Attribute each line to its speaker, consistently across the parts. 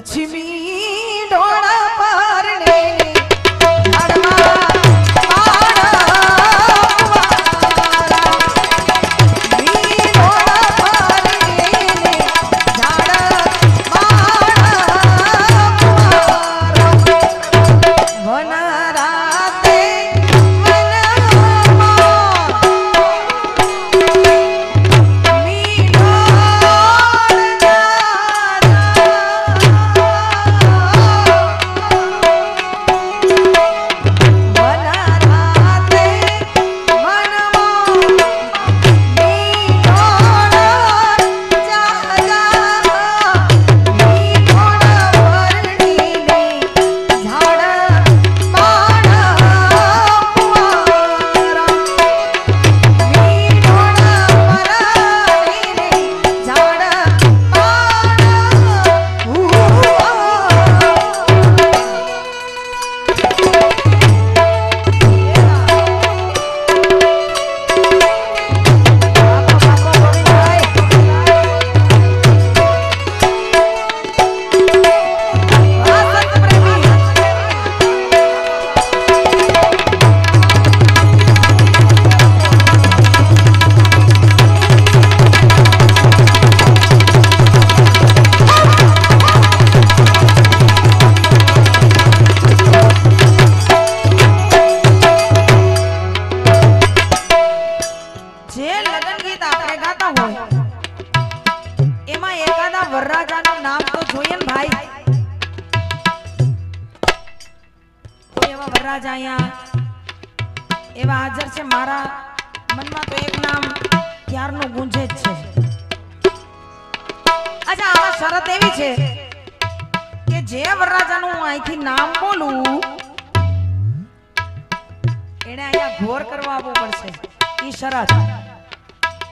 Speaker 1: To me. ગાતા હોય. એમાં એકાદા વરરાજાનું નામ તો જોઈએ ને ભાઈ. એવા વરરાજા અહીંયા? એવા હાજર છે મારા મનમાં તો એક નામ ક્યારનું ગુંજે જ છે. અચ્છા આમાં શરત એવી છે કે જે વરરાજાનું હું અહીંથી નામ બોલું એને અહીંયા ઘોર કરવા આવવું પડશે. ઈ શરત.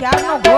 Speaker 1: que a não